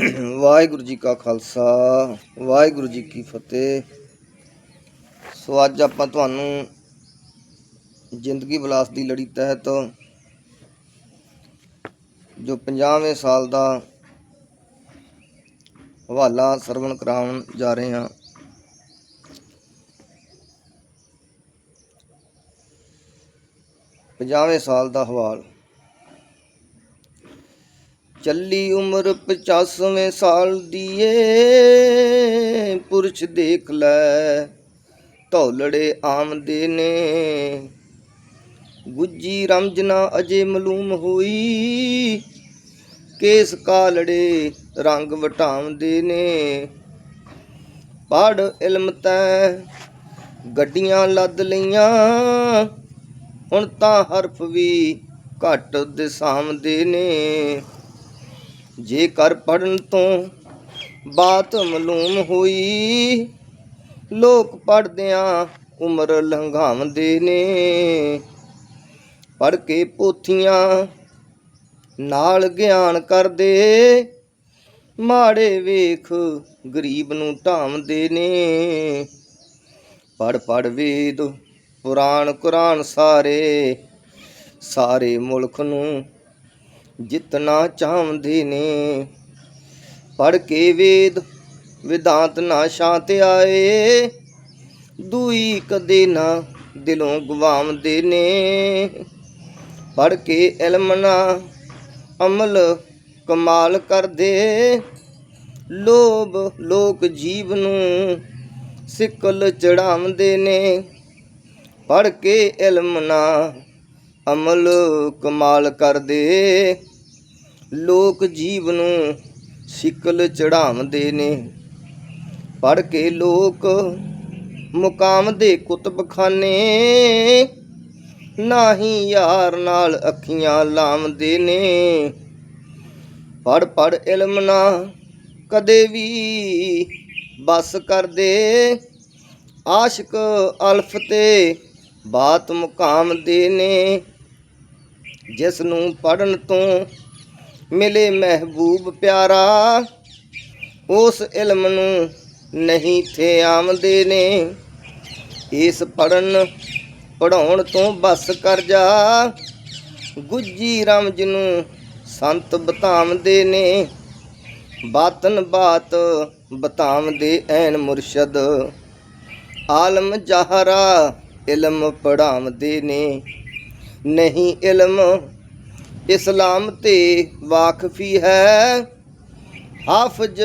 ਵਾਹਿਗੁਰੂ ਜੀ ਕਾ ਖਾਲਸਾ, ਵਾਹਿਗੁਰੂ ਜੀ ਕੀ ਫਤਿਹ। ਸੋ ਅੱਜ ਆਪਾਂ ਤੁਹਾਨੂੰ ਜ਼ਿੰਦਗੀ ਵਿਲਾਸ ਦੀ ਲੜੀ ਤਹਿਤ ਜੋ 50ਵੇਂ ਸਾਲ ਦਾ ਹਵਾਲਾ ਸਰਵਣ ਕਰਾਉਣ ਜਾ ਰਹੇ ਹਾਂ। ਪੰਜਾਹਵੇਂ ਸਾਲ ਦਾ ਹਵਾਲ ਚੱਲੀ ਉਮਰ 85ਵੇਂ ਸਾਲ ਦੀ ਏ ਪੁਰਸ਼ ਦੇਖ ਲੈ, ਧੌਲੜੇ ਆਮਦੇ ਨੇ। ਗੁੱਜੀ ਰਮਜਨਾ ਅਜੇ ਮਲੂਮ ਹੋਈ, ਕੇਸ ਕਾਲੜੇ ਰੰਗ ਵਟਾਉਂਦੇ ਨੇ। ਪੜ ਇਲਮ ਤੈ, ਗੱਡੀਆਂ ਲੱਦ ਲਈਆਂ, ਹੁਣ ਤਾਂ ਹਰਫ ਵੀ ਘੱਟ ਦਿਸਾਮਦੇ ਨੇ। ਜੇਕਰ ਪੜਨ ਤੋਂ ਬਾਤ ਮਲੂਮ ਹੋਈ, ਲੋਕ ਪੜਦਿਆਂ ਉਮਰ ਲੰਘਾਉਂਦੇ ਨੇ। ਪੜ ਕੇ ਪੋਥੀਆਂ ਨਾਲ ਗਿਆਨ ਕਰਦੇ, ਮਾੜੇ ਵੇਖ ਗਰੀਬ ਨੂੰ ਢਾਉਂਦੇ ਨੇ। ਪੜ ਪੜ ਵੇਦ, ਪੁਰਾਣ ਕੁਰਾਨ ਸਾਰੇ ਸਾਰੇ ਮੁਲਕ ਨੂੰ ਜਿਤਨਾ ਚਾਹੁੰਦੇ ਨੇ। ਪੜ ਕੇ ਵੇਦ, ਵਿਦਾਂਤ ਨਾ ਸ਼ਾਂਤ ਆਏ। ਦੂਈ ਕਦੇ ਨਾ ਦਿਲੋਂ ਗਵਾਉਂਦੇ ਨੇ। ਪੜ ਕੇ ਇਲਮ ਨਾ ਅਮਲ ਕਮਾਲ ਕਰਦੇ। ਲੋਭ ਲੋਕ ਜੀਵ ਨੂੰ ਸਿਕਲ ਚੜਾਉਂਦੇ ਨੇ। ਪੜ ਕੇ ਇਲਮ ਨਾ ਅਮਲ ਕਮਾਲ ਕਰਦੇ। ਲੋਕ ਜੀਵ ਨੂੰ ਸਿਕਲ ਚੜਾਉਂਦੇ ਨੇ। ਪੜ ਕੇ ਲੋਕ ਮੁਕਾਮ ਦੇ ਕੁਤਬਖਾਨੇ ਨਾਹੀ ਯਾਰ ਨਾਲ ਅੱਖੀਆਂ ਲਾਉਂਦੇ ਨੇ। ਪੜ ਪੜ ਇਲਮ ਨਾ ਕਦੇ ਵੀ ਬਸ ਕਰਦੇ। ਆਸ਼ਿਕ ਅਲਫ ਤੇ ਬਾਤ ਮੁਕਾਮ ਦੇ ਨੇ। ਜਿਸ ਨੂੰ ਪੜਨ ਤੋਂ ਮਿਲੇ ਮਹਿਬੂਬ ਪਿਆਰਾ। ਉਸ ਇਲਮ ਨੂੰ ਨਹੀਂ ਥੇ ਆਮਦੇ ਨੇ। ਇਸ ਪੜਨ ਪੜਾਉਣ ਤੋਂ ਬਸ ਕਰ ਜਾ। ਗੁੱਜੀ ਰਮਜ ਨੂੰ ਸੰਤ ਬਤਾਮਦੇ ਨੇ। ਬਾਤਨ ਬਾਤ ਬਤਾਮਦੇ ਐਨ ਮੁਰਸ਼ਦ। ਆਲਮ ਜਹਰਾ ਇਲਮ ਪੜਾਉਂਦੇ ਨੇ। ਨਹੀਂ ਇਲਮ ਇਸਲਾਮ ਤੇ ਵਾਕਫੀ ਹੈ। ਹਾਫਜ਼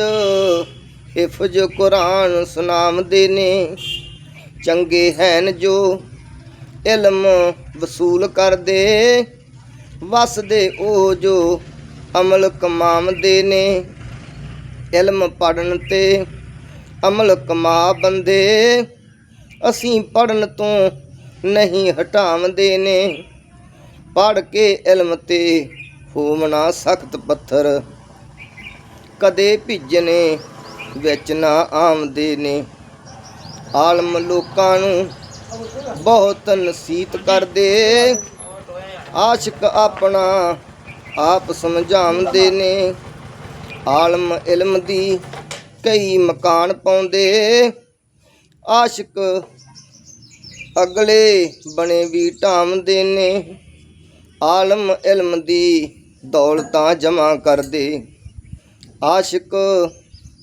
ਹਿਫਜ਼ ਕੁਰਾਨ ਸੁਨਾਮਦੇ ਨੇ। ਚੰਗੇ ਹਨ ਜੋ ਇਲਮ ਵਸੂਲ ਕਰਦੇ। ਵਸਦੇ ਉਹ ਜੋ ਅਮਲ ਕਮਾਉਂਦੇ ਨੇ। ਇਲਮ ਪੜਨ ਤੇ ਅਮਲ ਕਮਾ ਬੰਦੇ। ਅਸੀਂ ਪੜਨ ਤੋਂ ਨਹੀਂ ਹਟਾਉਂਦੇ ਨੇ। ਪੜ ਕੇ ਇਲਮ ਤੇ ਹੋਮਣਾ ਸਖਤ ਪੱਥਰ। ਕਦੇ ਭਿੱਜਨੇ ਵਿੱਚ ਨਾ ਆਉਂਦੇ ਨੇ। ਆਲਮ ਲੋਕਾਂ ਨੂੰ ਬਹੁਤ ਨਸੀਤ ਕਰਦੇ। ਆਸ਼ਿਕ ਆਪਣਾ ਆਪ ਸਮਝਾਉਂਦੇ ਨੇ। ਆਲਮ ਇਲਮ ਦੀ ਕਈ ਮਕਾਨ ਪਾਉਂਦੇ। ਆਸ਼ਿਕ ਅਗਲੇ ਬਣੇ ਵੀ ਢਾਮਦੇ ਨੇ। ਆਲਮ ਇਲਮ ਦੀ ਦੌਲਤਾਂ ਜਮਾ ਕਰਦੇ ਆਸ਼ਿਕ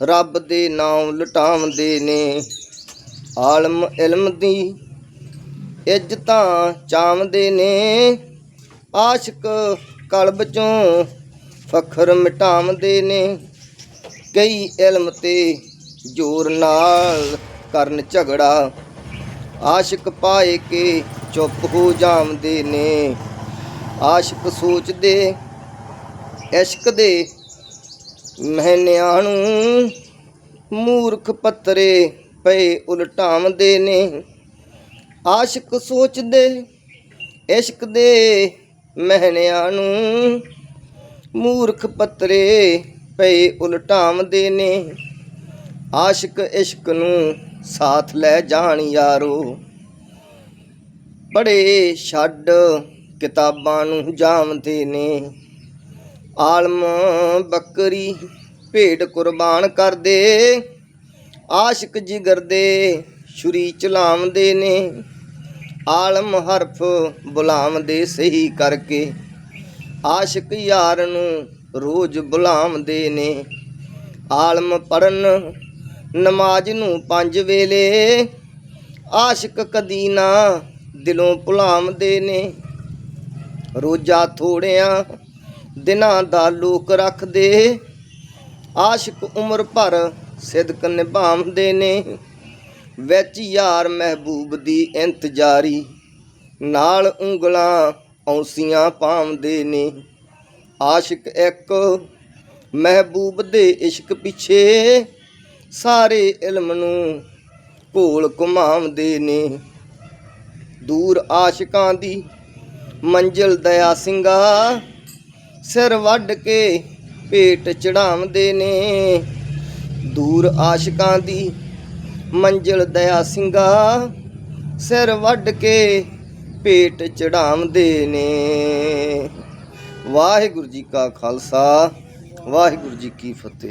ਰੱਬ ਦੇ ਨਾਮ ਲਟਾਉਂਦੇ ਨੇ। ਆਲਮ ਇਲਮ ਦੀ ਇੱਜ਼ਤਾਂ ਚਾਹੁੰਦੇ ਨੇ। ਆਸ਼ਿਕ ਕਲਬ ਚੋਂ ਫਖਰ ਮਿਟਾਉਂਦੇ ਨੇ। ਕਈ ਇਲਮ ਤੇ ਜ਼ੋਰ ਨਾਲ ਕਰਨ ਝਗੜਾ। ਆਸ਼ਿਕ ਪਾਏ ਕੇ ਚੁੱਪ ਹੋ ਜਾਂਦੇ ਨੇ। ਆਸ਼ਿਕ ਸੋਚਦੇ, ਇਸ਼ਕ ਦੇ ਮਹਿਨਿਆਂ ਨੂੰ ਮੂਰਖ ਪੱਤਰੇ ਪਏ ਉਲਟਾਉਂਦੇ ਨੇ। ਆਸ਼ਿਕ ਸੋਚਦੇ, ਇਸ਼ਕ ਦੇ ਮਹਿਨਿਆਂ ਨੂੰ ਮੂਰਖ ਪੱਤਰੇ ਪਏ ਉਲਟਾਉਂਦੇ ਨੇ। ਆਸ਼ਿਕ ਇਸ਼ਕ ਨੂੰ ਸਾਥ ਲੈ ਜਾਣ ਯਾਰੋ, ਬੜੇ ਛੱਡ ਕਿਤਾਬਾਂ ਨੂੰ ਜਾਮਦੇ ਨੇ। ਆਲਮ ਬੱਕਰੀ ਭੇਡ ਕੁਰਬਾਨ ਕਰਦੇ, ਆਸ਼ਿਕ ਜਿਗਰ ਦੇ ਛੁਰੀ ਚਲਾਉਂਦੇ ਨੇ। ਆਲਮ ਹਰਫ ਬੁਲਾਉਂਦੇ ਸਹੀ ਕਰਕੇ, ਆਸ਼ਿਕ ਯਾਰ ਨੂੰ ਰੋਜ਼ ਬੁਲਾਉਂਦੇ ਨੇ। ਆਲਮ ਪੜਨ ਨਮਾਜ਼ ਨੂੰ ਪੰਜ ਵੇਲੇ, ਆਸ਼ਿਕ ਕਦੀ ਨਾ ਦਿਲੋਂ ਭੁਲਾਉਂਦੇ ਨੇ। ਰੋਜਾ ਥੋੜਿਆਂ ਦਿਨਾਂ ਦਾ ਲੋਕ ਰੱਖਦੇ। ਆਸ਼ਿਕ ਉਮਰ ਭਰ ਸਿਦਕ ਨਿਭਾਉਂਦੇ ਨੇ। ਵਿੱਚ ਯਾਰ ਮਹਿਬੂਬ ਦੀ ਇੰਤਜ਼ਾਰੀ, ਨਾਲ ਉਂਗਲਾਂ ਔਸੀਆਂ ਪਾਉਂਦੇ ਨੇ। ਆਸ਼ਿਕ ਇੱਕ ਮਹਿਬੂਬ ਦੇ ਇਸ਼ਕ ਪਿੱਛੇ ਸਾਰੇ ਇਲਮ ਨੂੰ ਘੋਲ ਘੁਮਾਉਂਦੇ ਨੇ। ਦੂਰ ਆਸ਼ਿਕਾਂ ਦੀ ਮੰਜ਼ਲ ਦਇਆ ਸਿੰਘਾ ਸਿਰ ਵੱਢ ਕੇ ਪੇਟ ਚੜਾਉਂਦੇ ਨੇ। ਦੂਰ ਆਸ਼ਿਕਾਂ ਦੀ ਮੰਜ਼ਲ ਦਇਆ ਸਿੰਘਾ ਸਿਰ ਵੱਢ ਕੇ ਪੇਟ ਚੜਾਉਂਦੇ ਨੇ। ਵਾਹਿਗੁਰੂ ਜੀ ਕਾ ਖਾਲਸਾ, ਵਾਹਿਗੁਰੂ ਜੀ ਕੀ ਫਤਿਹ।